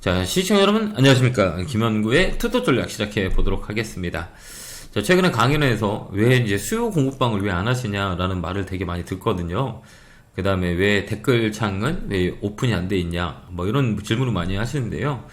자, 시청자 여러분, 안녕하십니까. 김현구의 투토 전략 시작해 보도록 하겠습니다. 자, 최근에 강연에서 왜 이제 수요 공부방을 왜 안 하시냐라는 말을 되게 많이 듣거든요. 그 다음에 왜 댓글창은 왜 오픈이 안 돼 있냐, 뭐 이런 질문을 많이 하시는데요.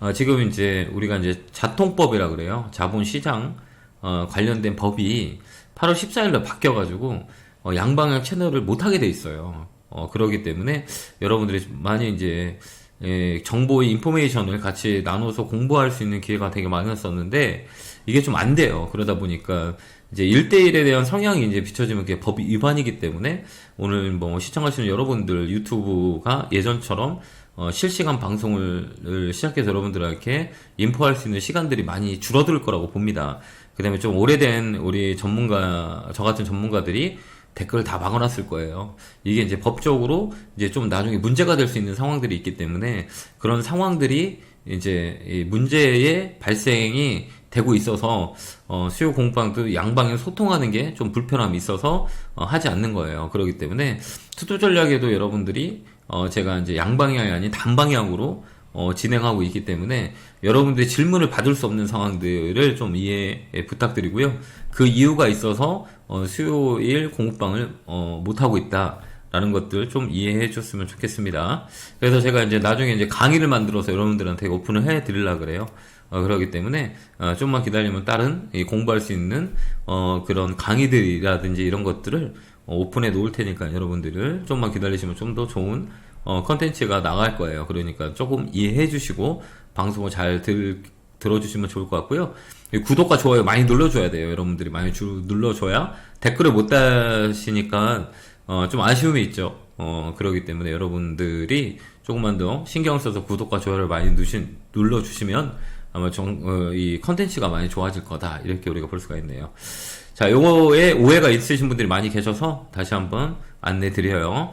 어, 지금 이제 우리가 이제 자통법이라 그래요. 자본시장, 어, 관련된 법이 8월 14일로 바뀌어가지고, 어, 양방향 채널을 못하게 돼 있어요. 어, 그러기 때문에 여러분들이 많이 이제 예, 정보의 인포메이션을 같이 나눠서 공부할 수 있는 기회가 되게 많았었는데 이게 좀 안 돼요. 그러다 보니까 이제 1대1에 대한 성향이 이제 비춰지면 그게 법 위반이기 때문에 오늘 뭐 시청하시는 여러분들 유튜브가 예전처럼 어, 실시간 방송을 시작해서 여러분들에게 인포할 수 있는 시간들이 많이 줄어들 거라고 봅니다. 그 다음에 좀 오래된 우리 전문가, 저 같은 전문가들이 댓글을 다 막아놨을 거예요. 이게 이제 법적으로 이제 좀 나중에 문제가 될 수 있는 상황들이 있기 때문에 그런 상황들이 이제 이 문제의 발생이 되고 있어서 어 수요 공방도 양방에 소통하는 게 좀 불편함이 있어서 어 하지 않는 거예요. 그렇기 때문에 투도 전략에도 여러분들이 어 제가 이제 양방향이 아닌 단방향으로 어, 진행하고 있기 때문에 여러분들이 질문을 받을 수 없는 상황들을 좀 이해 부탁드리고요. 그 이유가 있어서 어, 수요일 공부방을 어, 못 하고 있다 라는 것들 좀 이해해 줬으면 좋겠습니다. 그래서 제가 이제 나중에 이제 강의를 만들어서 여러분들한테 오픈을 해 드리려 그래요. 어, 그러기 때문에 어, 좀만 기다리면 다른 이 공부할 수 있는 어, 그런 강의들이라든지 이런 것들을 어, 오픈해 놓을 테니까 여러분들을 좀만 기다리시면 좀 더 좋은 어, 컨텐츠가 나갈 거예요. 그러니까 조금 이해해 주시고 방송을 잘 들, 들어주시면 좋을 것 같고요. 구독과 좋아요 많이 눌러줘야 돼요. 여러분들이 많이 주, 눌러줘야 댓글을 못 다시니까 어, 좀 아쉬움이 있죠. 어, 그러기 때문에 여러분들이 조금만 더 신경 써서 구독과 좋아요를 많이 누신, 눌러주시면 아마 정, 어, 이 컨텐츠가 많이 좋아질 거다. 이렇게 우리가 볼 수가 있네요. 자, 요거에 오해가 있으신 분들이 많이 계셔서 다시 한번 안내 드려요.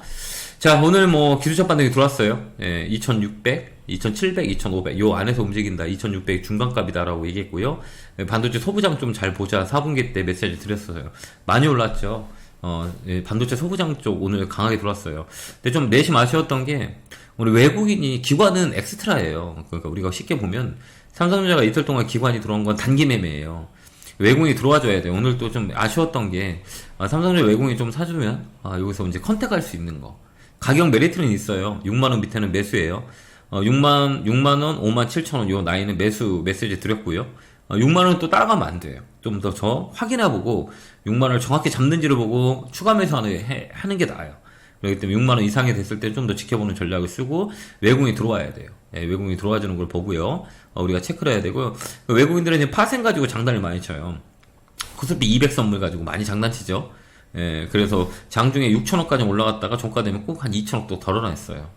자, 오늘 뭐 기술적 반등이 들어왔어요. 예, 2600, 2700, 2500. 요 안에서 움직인다. 2600 중간값이다라고 얘기했고요. 예, 반도체 소부장 좀 잘 보자. 4분기 때 메시지 드렸어요. 많이 올랐죠. 어, 예, 반도체 소부장 쪽 오늘 강하게 들어왔어요. 근데 좀 내심 아쉬웠던 게 우리 외국인이 기관은 엑스트라예요. 그러니까 우리가 쉽게 보면 삼성전자가 이틀 동안 기관이 들어온 건 단기 매매예요. 외국인이 들어와줘야 돼. 오늘 또 좀 아쉬웠던 게 아, 삼성전자 외국인이 좀 사주면 아, 여기서 이제 컨택할 수 있는 거. 가격 메리트는 있어요. 6만원 밑에는 매수예요. 어, 6만, 6만원, 5만 7천원 요 나이는 매수 메시지 드렸고요. 어, 6만원 또 따라가면 안 돼요. 좀 더 저 확인해보고 6만원을 정확히 잡는지를 보고 추가 매수하는 해, 하는 게 나아요. 그렇기 때문에 6만원 이상이 됐을 때 좀 더 지켜보는 전략을 쓰고 외국인이 들어와야 돼요. 예, 외국인이 들어와 주는 걸 보고요. 어, 우리가 체크를 해야 되고요. 외국인들은 이제 파생 가지고 장단을 많이 쳐요. 코스피 200 선물 가지고 많이 장난치죠. 예, 그래서 장중에 6천억까지 올라갔다가 종가 되면 꼭 한 2천억도 덜어냈어요.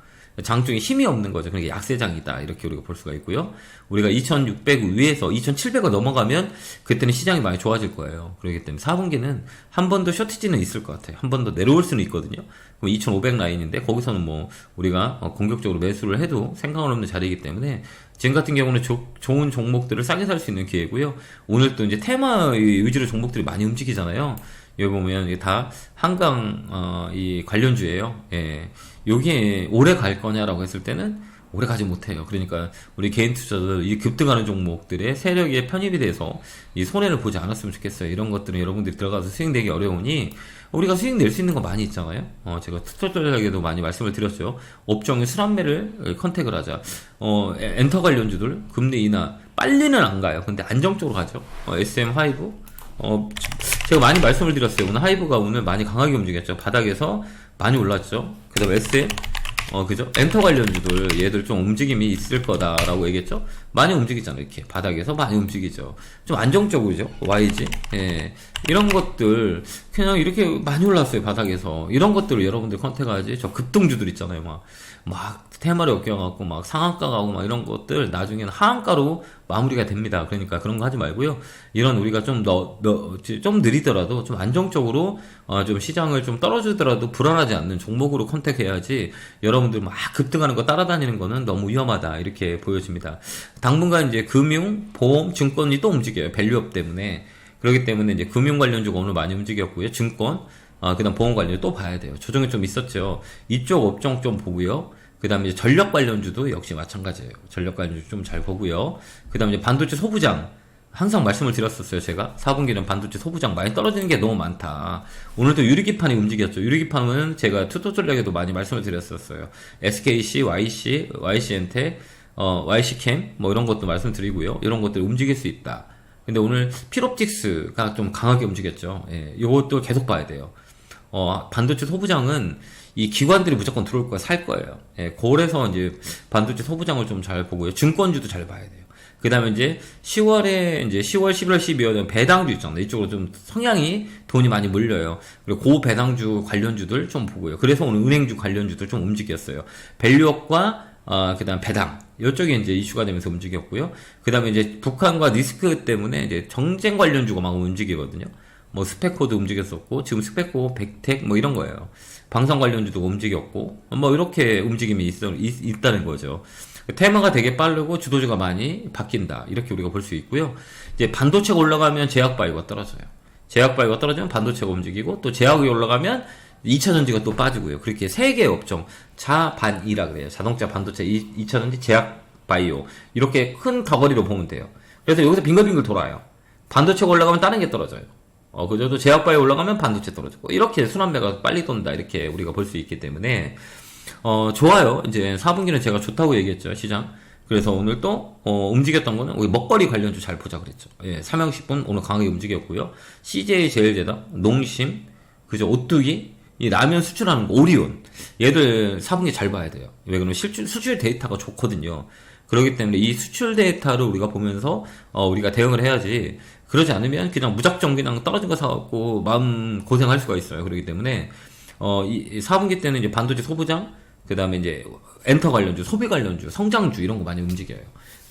장중에 힘이 없는 거죠. 그러니까 약세장이다. 이렇게 우리가 볼 수가 있고요. 우리가 2600 위에서 2700을 넘어가면 그때는 시장이 많이 좋아질 거예요. 그렇기 때문에 4분기는 한 번 더 쇼티지는 있을 것 같아요. 한 번 더 내려올 수는 있거든요. 그럼 2500 라인인데 거기서는 뭐 우리가 어, 공격적으로 매수를 해도 생각을 없는 자리이기 때문에 지금 같은 경우는 조, 좋은 종목들을 싸게 살 수 있는 기회고요. 오늘 또 이제 테마 위주로 종목들이 많이 움직이잖아요. 여기 보면 이게 다 한강 어, 이 관련주예요. 예. 요게 오래 갈 거냐라고 했을 때는 오래 가지 못해요. 그러니까 우리 개인 투자들 이 급등하는 종목들의 세력에 편입이 돼서 이 손해를 보지 않았으면 좋겠어요. 이런 것들은 여러분들이 들어가서 수익 내기 어려우니 우리가 수익 낼 수 있는 거 많이 있잖아요. 어, 제가 투자 전략에도 많이 말씀을 드렸죠. 업종의 순환매를 컨택을 하자. 어, 엔터 관련주들 금리 인하 빨리는 안 가요. 근데 안정적으로 가죠. 어, SM 하이브 어, 제가 많이 말씀을 드렸어요. 오늘 하이브가 오늘 많이 강하게 움직였죠. 바닥에서 많이 올랐죠. 그 다음 SM, 어, 그죠? 엔터 관련주들, 얘들 좀 움직임이 있을 거다라고 얘기했죠? 많이 움직이잖아요, 이렇게. 바닥에서 많이 움직이죠. 좀 안정적이죠? YG. 예. 이런 것들, 그냥 이렇게 많이 올랐어요, 바닥에서. 이런 것들을 여러분들 컨택하지. 저 급등주들 있잖아요, 막. 막, 테마를 엮여갖고, 막 상한가 가고, 막 이런 것들, 나중에는 하한가로 마무리가 됩니다. 그러니까 그런 거 하지 말고요. 이런 우리가 좀 더, 더, 좀 느리더라도, 좀 안정적으로, 어, 좀 시장을 좀 떨어지더라도 불안하지 않는 종목으로 컨택해야지, 여러분들 막 급등하는 거 따라다니는 거는 너무 위험하다. 이렇게 보여집니다. 당분간 이제 금융, 보험, 증권이 또 움직여요. 밸류업 때문에. 그렇기 때문에 이제 금융 관련주가 오늘 많이 움직였고요. 증권, 아, 그 다음 보험 관련 또 봐야 돼요. 조정이 좀 있었죠. 이쪽 업종 좀 보고요. 그 다음에 전력 관련주도 역시 마찬가지예요. 전력 관련주 좀 잘 보고요. 그 다음에 이제 반도체 소부장. 항상 말씀을 드렸었어요, 제가. 4분기는 반도체 소부장 많이 떨어지는 게 너무 많다. 오늘도 유리기판이 움직였죠. 유리기판은 제가 투토 전략에도 많이 말씀을 드렸었어요. SKC, YC, YC엔테, 어, YC캠, 뭐 이런 것도 말씀드리고요. 이런 것들이 움직일 수 있다. 근데 오늘 필옵틱스가 좀 강하게 움직였죠. 예, 요것도 계속 봐야 돼요. 어, 반도체 소부장은 이 기관들이 무조건 들어올 거야, 살 거예요. 예, 그래서 이제 반도체 소부장을 좀 잘 보고요. 증권주도 잘 봐야 돼요. 그 다음에 이제 10월에 이제 10월, 11월, 12월에 배당주 있잖아요. 이쪽으로 좀 성향이 돈이 많이 몰려요. 그리고 고 배당주 관련주들 좀 보고요. 그래서 오늘 은행주 관련주들 좀 움직였어요. 밸류업과 어, 그 다음 배당. 이쪽이 이제 이슈가 되면서 움직였고요. 그 다음에 이제 북한과 리스크 때문에 이제 정쟁 관련주가 막 움직이거든요. 뭐 스펙코도 움직였었고, 지금 스펙코, 백텍 뭐 이런 거예요. 방송 관련주도 움직였고, 뭐 이렇게 움직임이 있, 있, 있다는 거죠. 테마가 되게 빠르고 주도주가 많이 바뀐다. 이렇게 우리가 볼 수 있고요. 이제 반도체가 올라가면 제약바이오가 떨어져요. 제약바이오가 떨어지면 반도체가 움직이고 또 제약이 올라가면 2차 전지가 또 빠지고요. 그렇게 세 개의 업종 자반이라 그래요. 자동차, 반도체, 2 차 전지, 제약 바이오 이렇게 큰 덩어리로 보면 돼요. 그래서 여기서 빙글빙글 돌아요. 반도체가 올라가면 다른 게 떨어져요. 어, 그죠? 또 제약바이오 올라가면 반도체 떨어지고 이렇게 순환배가 빨리 돈다 이렇게 우리가 볼 수 있기 때문에 어, 좋아요. 이제 4분기는 제가 좋다고 얘기했죠, 시장. 그래서 오늘 또, 어, 움직였던 거는, 우리 먹거리 관련주 잘 보자 그랬죠. 예, 삼양식분 오늘 강하게 움직였고요. CJ 제일제당, 농심, 그죠, 오뚜기, 이 라면 수출하는 거, 오리온. 얘들 4분기 잘 봐야 돼요. 왜 그러면 실출, 수출 데이터가 좋거든요. 그렇기 때문에 이 수출 데이터를 우리가 보면서, 어, 우리가 대응을 해야지. 그러지 않으면 그냥 무작정 그냥 떨어진 거 사갖고 마음 고생할 수가 있어요. 그렇기 때문에, 어, 이 4분기 때는 이제 반도체 소부장, 그 다음에 이제 엔터 관련주, 소비 관련주, 성장주 이런 거 많이 움직여요.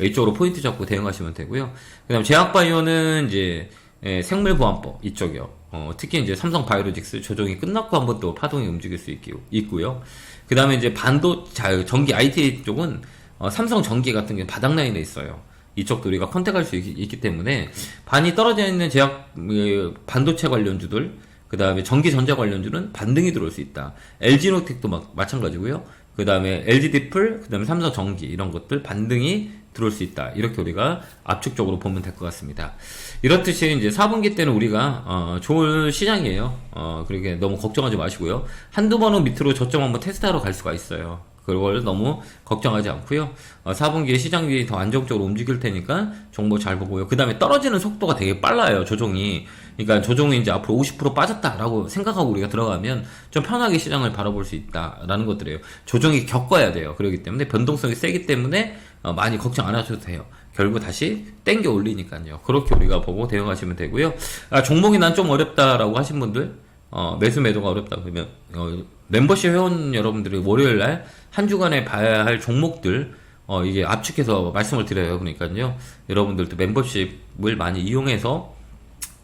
이쪽으로 포인트 잡고 대응하시면 되고요. 그 다음에 제약바이오는 이제 예, 생물보안법 이쪽이요. 어, 특히 이제 삼성 바이오로직스 조정이 끝났고 한 번 또 파동이 움직일 수 있기, 있고요. 그 다음에 이제 반도, 자, 전기 IT 쪽은 어, 삼성 전기 같은 게 바닥 라인에 있어요. 이쪽도 우리가 컨택할 수 있, 기 때문에 반이 떨어져 있는 제약 그, 반도체 관련주들 그 다음에 전기 전자 관련주는 반등이 들어올 수 있다. LG노텍도 막 마찬가지고요. 그 다음에 LG디플, 그 다음에 삼성전기 이런 것들 반등이 들어올 수 있다. 이렇게 우리가 압축적으로 보면 될 것 같습니다. 이렇듯이 이제 4분기 때는 우리가 어, 좋은 시장이에요. 어, 그렇게 너무 걱정하지 마시고요. 한두 번은 밑으로 저점 한번 테스트하러 갈 수가 있어요. 그걸 너무 걱정하지 않고요. 어, 4분기에 시장이 더 안정적으로 움직일 테니까 정보 잘 보고요. 그 다음에 떨어지는 속도가 되게 빨라요. 조정이. 그러니까 조정이 이제 앞으로 50% 빠졌다라고 생각하고 우리가 들어가면 좀 편하게 시장을 바라볼 수 있다라는 것들이에요. 조정이 겪어야 돼요. 그렇기 때문에 변동성이 세기 때문에 어, 많이 걱정 안 하셔도 돼요. 결국 다시 땡겨 올리니까요. 그렇게 우리가 보고 대응하시면 되고요. 아, 종목이 난 좀 어렵다라고 하신 분들, 어, 매수 매도가 어렵다 그러면 어, 멤버십 회원 여러분들이 월요일 날 한 주간에 봐야 할 종목들 어, 이게 압축해서 말씀을 드려요. 그러니까요. 여러분들도 멤버십을 많이 이용해서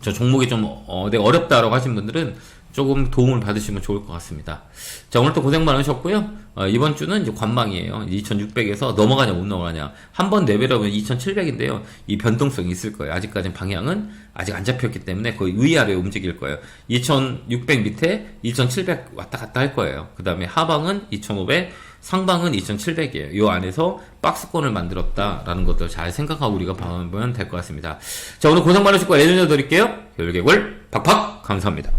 저 종목이 좀 어, 내가 어렵다라고 하신 분들은 조금 도움을 받으시면 좋을 것 같습니다. 자, 오늘 또 고생 많으셨고요. 어, 이번 주는 이제 관망이에요. 2600에서 넘어가냐 못 넘어가냐. 한 번 레벨업은 2700인데요. 이 변동성이 있을 거예요. 아직까지 방향은 아직 안 잡혔기 때문에 거의 위아래 움직일 거예요. 2600 밑에 2700 왔다 갔다 할 거예요. 그 다음에 하방은 2500, 상방은 2700이에요. 이 안에서 박스권을 만들었다라는 것들 잘 생각하고 우리가 보면 될 것 같습니다. 자, 오늘 고생 많으셨고 레전드 드릴게요. 열개골 팍팍 감사합니다.